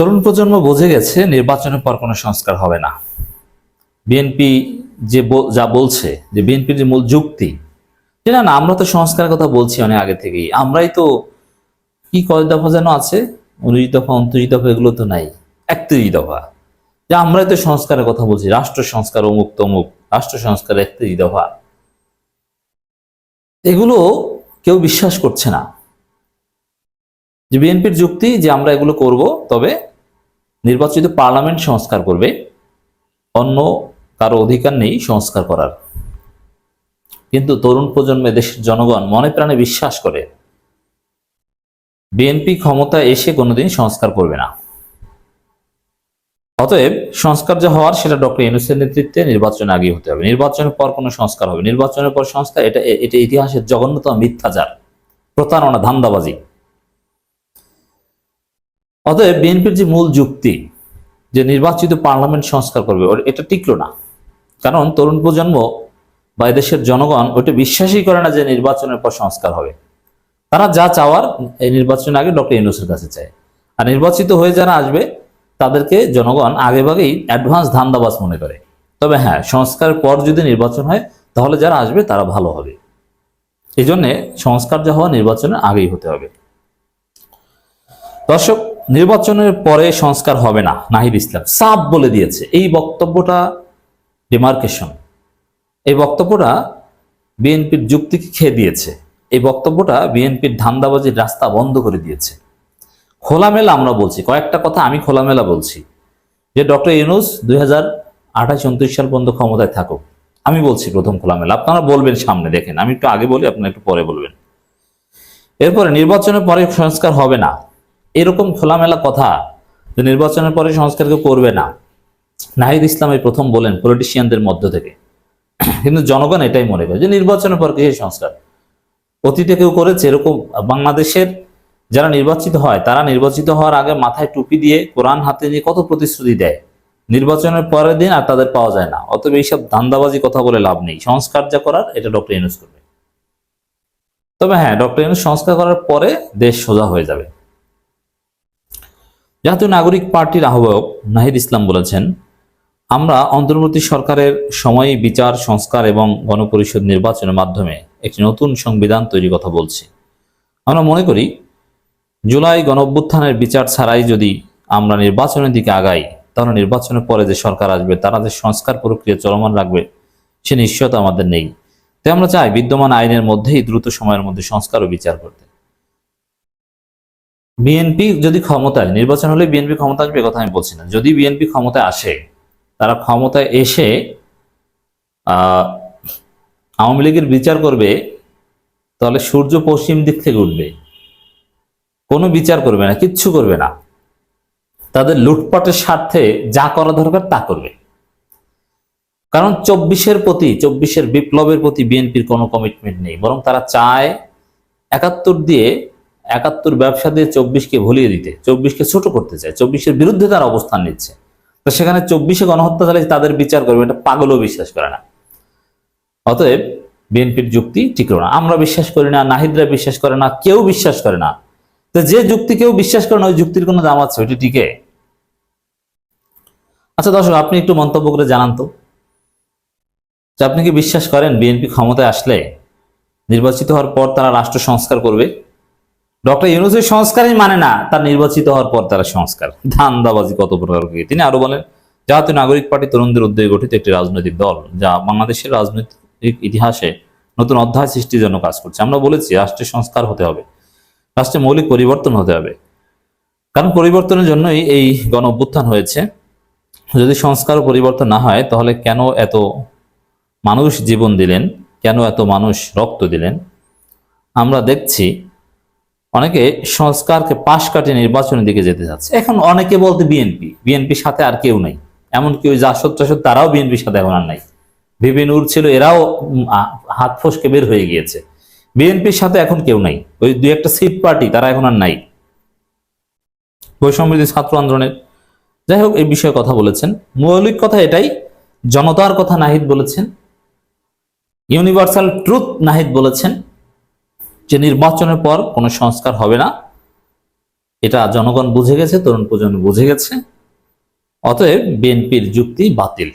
তরুণ প্রজন্ম বুঝে গেছে নির্বাচনের পর কোনো সংস্কার হবে না। বিএনপি যে যা বলছে, যে বিএনপির যে মূল যুক্তি, যে না আমরা তো সংস্কারের কথা বলছি অনেক আগে থেকেই। আমরাই তো কি কয় দফা যেন আছে, উনিশ দফা, উনত্রিশ দফা, এগুলো তো নাই। একত্রিশ দফা। যে আমরাই তো সংস্কারের কথা বলছি, রাষ্ট্র সংস্কার অমুক তমুক, রাষ্ট্র সংস্কার একত্রিশ দফা। এগুলো কেউ বিশ্বাস করছে না। যে বিএনপির যুক্তি যে আমরা এগুলো করব, তবে নির্বাচিত পার্লামেন্ট সংস্কার করবে, অন্য কারও অধিকার নেই সংস্কার করার। কিন্তু তরুণ প্রজন্মে দেশের জনগণ মনে প্রাণে বিশ্বাস করে, বিএনপি ক্ষমতা এসে কোনোদিন সংস্কার করবে না। অতএব সংস্কার যা হওয়ার সেটা ডক্টর ইউনুসের নেতৃত্বে নির্বাচনে আগে হতে হবে। নির্বাচনের পর কোনো সংস্কার হবে। নির্বাচনের পর সংস্কার, এটা এটা ইতিহাসের জঘন্যতম মিথ্যাচার, প্রতারণা, ধান্দাবাজি। অতএব বিএনপির যে মূল যুক্তি যে নির্বাচিত পার্লামেন্ট সংস্কার করবে এটা টিকলো না। কারণ তরুণ প্রজন্ম বা এদেশের জনগণ ওটা বিশ্বাসই করে না যে নির্বাচনের পর সংস্কার হবে। তারা যা চাওয়ার এই নির্বাচনের আগে ডক্টর ইউনুসের কাছে চায়। আর নির্বাচিত হয়ে যারা আসবে, তাদেরকে জনগণ আগেভাগেই অ্যাডভান্স ধান্দাবাজ মনে করে। তবে হ্যাঁ সংস্কারের পর যদি নির্বাচন হয়, তাহলে যারা আসবে তারা ভালো হবে। এই জন্যে সংস্কার যা হওয়া নির্বাচনের আগেই হতে হবে। দর্শক নির্বাচনের পরে সংস্কার হবে না, নাহিদ ইসলাম। সাফ বলে দিয়েছে। এই বক্তব্যটা ডিমার্কেশন। এই বক্তব্যটা বিএনপির যুক্তিকে খেয়ে দিয়েছে। এই বক্তব্যটা বিএনপির ধান্দাবাজির রাস্তা বন্ধ করে দিয়েছে। খোলামেলা আমরা বলছি, কয়েকটা কথা আমি খোলামেলা বলছি। যে ডক্টর ইউনুস দুই হাজার আঠাশ উনত্রিশ সাল পর্যন্ত ক্ষমতায় থাকুক, আমি বলছি প্রথম খোলামেলা। আপনারা বলবেন সামনে, দেখেন। আমি একটু আগে বলি, আপনারা একটু পরে বলবেন। এরপরে নির্বাচনের পরে সংস্কার হবে না। এরকম খোলামেলা কথা যে নির্বাচনের পরে সংস্কার কেউ করবে না। নাহিদ ইসলাম এই প্রথম বলেন পলিটিশিয়ানদের মধ্য থেকে। কিন্তু জনগণ এটাই মনে করে যে নির্বাচনের পর কিসের সংস্কার? অতীতে কেউ করেছে এরকম বাংলাদেশের যারা নির্বাচিত হয়, তারা নির্বাচিত হওয়ার আগে মাথায় টুপি দিয়ে কোরআন হাতে নিয়ে কত প্রতিশ্রুতি দেয়? নির্বাচনের পরের দিন আর তাদের পাওয়া যায় না। অতএব এইসব ধান্দাবাজি, কথা বলে লাভ নেই। সংস্কার যা করার, এটা ডক্টর ইউনুস করবে। তবে হ্যাঁ ডক্টর ইউনুস সংস্কার করার পরে দেশ সোজা হয়ে যাবে। জাতীয় নাগরিক পার্টির আহ্বায়ক নাহিদ ইসলাম বলেছেন, আমরা অন্তর্বর্তী সরকারের সময়, বিচার, সংস্কার এবং গণপরিষদ নির্বাচনের মাধ্যমে একটি নতুন সংবিধান তৈরির কথা বলছি। আমরা মনে করি, জুলাই গণঅভ্যুত্থানের বিচার ছাড়াই যদি আমরা নির্বাচনের দিকে আগাই, তাহলে নির্বাচনের পরে যে সরকার আসবে, তারা যে সংস্কার প্রক্রিয়া চলমান রাখবে, সে নিশ্চয়তা আমাদের নেই। তাই আমরা চাই বিদ্যমান আইনের মধ্যেই দ্রুত সময়ের মধ্যে সংস্কার ও বিচার করতে। বিএনপি যদি ক্ষমতায়, নির্বাচন হলে বিএনপি ক্ষমতা আসবে কথা আমি বলছি না। যদি বিএনপি ক্ষমতায় আসে, তারা ক্ষমতায় এসে আওয়ামী লীগের বিচার করবে, তাহলে সূর্য পশ্চিম দিক থেকে উঠবে। কোনো বিচার করবে না, কিচ্ছু করবে না। তাদের লুটপাটের স্বার্থে যা করা দরকার তা করবে। কারণ চব্বিশের প্রতি, চব্বিশের বিপ্লবের প্রতি বিএনপির কোনো কমিটমেন্ট নেই। বরং তারা চায় একাত্তর দিয়ে একাত্তর ব্যবসা দিয়ে চব্বিশকে ভুলিয়ে দিতে, চব্বিশকে ছোট করতে চায়, চব্বিশের বিরুদ্ধে তারা অবস্থান নিচ্ছে। তো সেখানে চব্বিশে গণহত্যা চালিয়ে তাদের বিচার করবে, এটা পাগলও বিশ্বাস করে না। অতএব বিএনপির যুক্তি ঠিক না। আমরা বিশ্বাস করি না, নাহিদরা বিশ্বাস করে না, কেউ বিশ্বাস করে না। তো যে যুক্তি কেউ বিশ্বাস করে না, ওই যুক্তির কোনো দাম আছে, ওইটি টিকে। আচ্ছা দর্শক, আপনি একটু মন্তব্য করে জানান তো। আপনি কি বিশ্বাস করেন বিএনপি ক্ষমতায় আসলে নির্বাচিত হওয়ার পর তারা রাষ্ট্র সংস্কার করবে? ডক্টর ইউনুসের সংস্কারই মানে না, তার নির্বাচিত হওয়ার পর তারা সংস্কার। ধান্দাবাজি কত প্রকার তিনি আরও বলেন, জাতীয় নাগরিক পার্টি তরুণদের উদ্যোগে গঠিত একটি রাজনৈতিক দল, যা বাংলাদেশের রাজনৈতিক ইতিহাসে নতুন অধ্যায় সৃষ্টির জন্য কাজ করছে। আমরা বলেছি, রাষ্ট্রের সংস্কার হতে হবে। রাষ্ট্রে মৌলিক পরিবর্তন হতে হবে। কারণ পরিবর্তনের জন্যই এই গণ অভ্যুত্থান হয়েছে। যদি সংস্কার ও পরিবর্তন না হয়, তাহলে কেন এত মানুষ জীবন দিলেন? কেন এত মানুষ রক্ত দিলেন? আমরা দেখছি অনেকে সংস্কারকে পাশ কাটিয়ে নির্বাচনের দিকে যেতে যাচ্ছে এখন অনেকে বলতে বিএনপি, বিএনপির সাথে আর কেউ নাই। এমনকি ওই জাসদ টাসদ তারাও বিএনপির সাথে এখন আর নাই। বিপিন উর ছিল, এরাও হাত ফসকে বের হয়ে গিয়েছে। বিএনপির সাথে এখন কেউ নাই। ওই দুই একটা সিট পার্টি, তারা এখন আর নাই। বৈষম্যবিধি ছাত্র আন্দোলনের। যাই হোক, এই বিষয়ে কথা বলেছেন। মৌলিক কথা এটাই, জনতার কথা নাহিদ বলেছেন। ইউনিভার্সাল ট্রুথ নাহিদ বলেছেন। যে নির্বাচনের পর কোনো সংস্কার হবে না, এটা জনগণ বুঝে গেছে, তরুণ প্রজন্ম বুঝে গেছে, অতএব বিএনপির যুক্তি বাতিল।